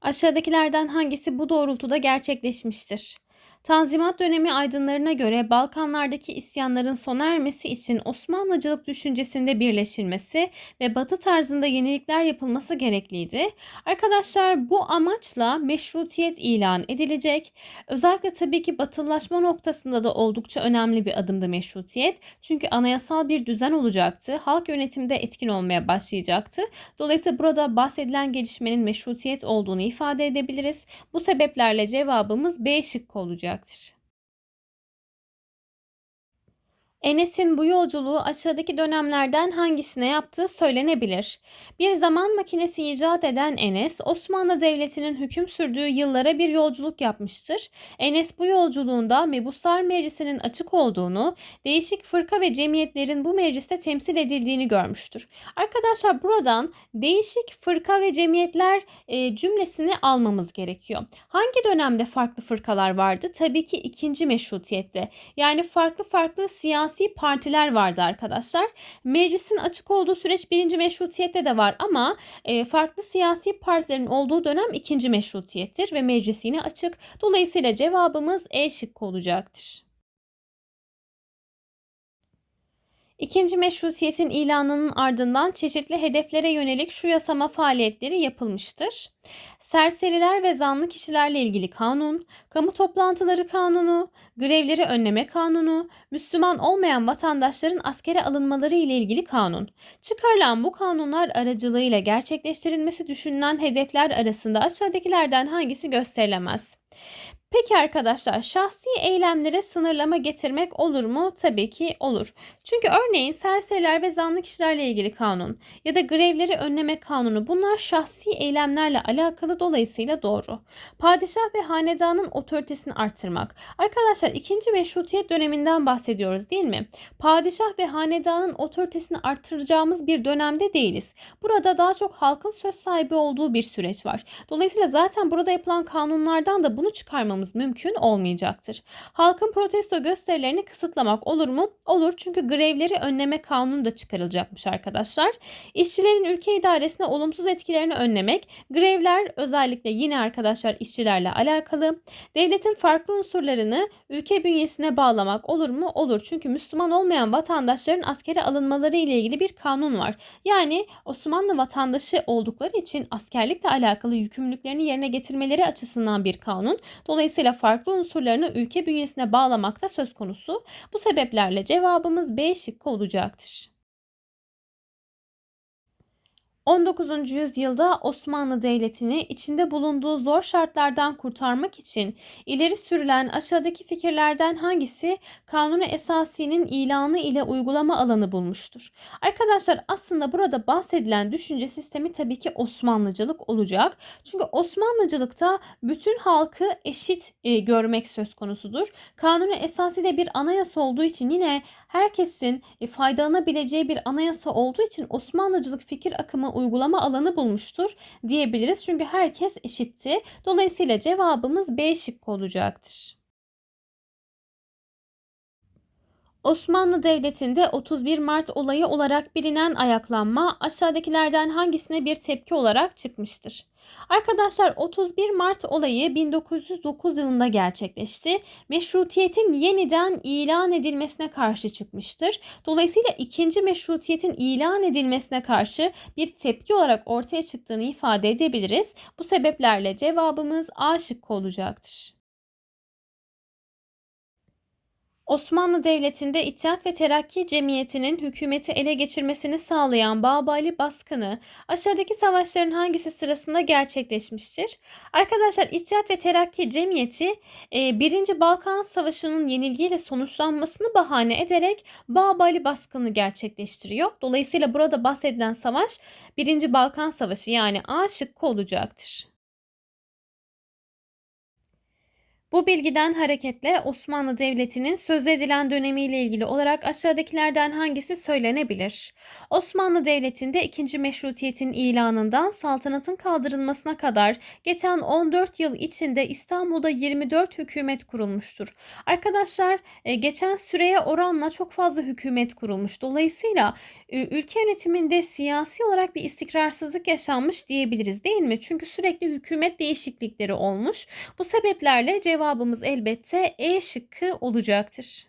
Aşağıdakilerden hangisi bu doğrultuda gerçekleşmiştir? Tanzimat dönemi aydınlarına göre Balkanlardaki isyanların sona ermesi için Osmanlıcılık düşüncesinde birleşilmesi ve Batı tarzında yenilikler yapılması gerekliydi. Arkadaşlar bu amaçla meşrutiyet ilan edilecek. Özellikle tabii ki batılılaşma noktasında da oldukça önemli bir adımdı meşrutiyet. Çünkü anayasal bir düzen olacaktı. Halk yönetimde etkin olmaya başlayacaktı. Dolayısıyla burada bahsedilen gelişmenin meşrutiyet olduğunu ifade edebiliriz. Bu sebeplerle cevabımız B şıkkı olacaktır. Enes'in bu yolculuğu aşağıdaki dönemlerden hangisine yaptığı söylenebilir. Bir zaman makinesi icat eden Enes, Osmanlı Devleti'nin hüküm sürdüğü yıllara bir yolculuk yapmıştır. Enes bu yolculuğunda Mebuslar Meclisi'nin açık olduğunu, değişik fırka ve cemiyetlerin bu mecliste temsil edildiğini görmüştür. Arkadaşlar buradan değişik fırka ve cemiyetler e, cümlesini almamız gerekiyor. Hangi dönemde farklı fırkalar vardı? Tabii ki ikinci meşrutiyette. Yani farklı farklı siyasi siyasi partiler vardı arkadaşlar. Meclisin açık olduğu süreç birinci meşrutiyette de var ama e, farklı siyasi partilerin olduğu dönem ikinci meşrutiyettir ve meclis yine açık. Dolayısıyla cevabımız E şıkkı olacaktır. İkinci meşrutiyetin ilanının ardından çeşitli hedeflere yönelik şu yasama faaliyetleri yapılmıştır. Serseriler ve zanlı kişilerle ilgili kanun, kamu toplantıları kanunu, grevleri önleme kanunu, Müslüman olmayan vatandaşların askere alınmaları ile ilgili kanun. Çıkarılan bu kanunlar aracılığıyla gerçekleştirilmesi düşünülen hedefler arasında aşağıdakilerden hangisi gösterilemez? Peki arkadaşlar şahsi eylemlere sınırlama getirmek olur mu? Tabii ki olur. Çünkü örneğin serseriler ve zanlı kişilerle ilgili kanun ya da grevleri önleme kanunu bunlar şahsi eylemlerle alakalı dolayısıyla doğru. Padişah ve hanedanın otoritesini artırmak. Arkadaşlar ikinci meşrutiyet döneminden bahsediyoruz değil mi? Padişah ve hanedanın otoritesini artıracağımız bir dönemde değiliz. Burada daha çok halkın söz sahibi olduğu bir süreç var. Dolayısıyla zaten burada yapılan kanunlardan da bunu çıkarmamız yapmamız mümkün olmayacaktır. Halkın protesto gösterilerini kısıtlamak olur mu? Olur çünkü grevleri önleme kanunu da çıkarılacakmış arkadaşlar. İşçilerin ülke idaresine olumsuz etkilerini önlemek, grevler özellikle yine arkadaşlar işçilerle alakalı. Devletin farklı unsurlarını ülke bünyesine bağlamak olur mu? Olur çünkü Müslüman olmayan vatandaşların askere alınmaları ile ilgili bir kanun var. Yani Osmanlı vatandaşı oldukları için askerlikle alakalı yükümlülüklerini yerine getirmeleri açısından bir kanun. Dolayısıyla Dolayısıyla farklı unsurlarını ülke bünyesine bağlamakta söz konusu. Bu sebeplerle cevabımız B şıkkı olacaktır. 19. yüzyılda Osmanlı Devleti'ni içinde bulunduğu zor şartlardan kurtarmak için ileri sürülen aşağıdaki fikirlerden hangisi Kanuni Esasi'nin ilanı ile uygulama alanı bulmuştur? Arkadaşlar aslında burada bahsedilen düşünce sistemi tabii ki Osmanlıcılık olacak. Çünkü Osmanlıcılıkta bütün halkı eşit e, görmek söz konusudur. Kanuni Esasi de bir anayasa olduğu için yine herkesin e, faydalanabileceği bir anayasa olduğu için Osmanlıcılık fikir akımı uygulama alanı bulmuştur diyebiliriz. Çünkü herkes eşitti. Dolayısıyla cevabımız B şıkkı olacaktır. Osmanlı Devleti'nde 31 Mart olayı olarak bilinen ayaklanma aşağıdakilerden hangisine bir tepki olarak çıkmıştır? Arkadaşlar 31 Mart olayı 1909 yılında gerçekleşti. Meşrutiyetin yeniden ilan edilmesine karşı çıkmıştır. Dolayısıyla ikinci meşrutiyetin ilan edilmesine karşı bir tepki olarak ortaya çıktığını ifade edebiliriz. Bu sebeplerle cevabımız A şıkkı olacaktır. Osmanlı Devleti'nde İttihat ve Terakki Cemiyeti'nin hükümeti ele geçirmesini sağlayan Babali baskını aşağıdaki savaşların hangisi sırasında gerçekleşmiştir? Arkadaşlar İttihat ve Terakki Cemiyeti 1. E, Balkan Savaşı'nın yenilgiyle sonuçlanmasını bahane ederek Babali baskını gerçekleştiriyor. Dolayısıyla burada bahsedilen savaş 1. Balkan Savaşı yani A şıkkı olacaktır. Bu bilgiden hareketle Osmanlı Devleti'nin söz edilen dönemiyle ilgili olarak aşağıdakilerden hangisi söylenebilir? Osmanlı Devleti'nde 2. Meşrutiyet'in ilanından saltanatın kaldırılmasına kadar geçen 14 yıl içinde İstanbul'da 24 hükümet kurulmuştur. Arkadaşlar e, geçen süreye oranla çok fazla hükümet kurulmuş. Dolayısıyla ülke yönetiminde siyasi olarak bir istikrarsızlık yaşanmış diyebiliriz değil mi? Çünkü sürekli hükümet değişiklikleri olmuş. Bu sebeplerle cevabımız elbette E şıkkı olacaktır.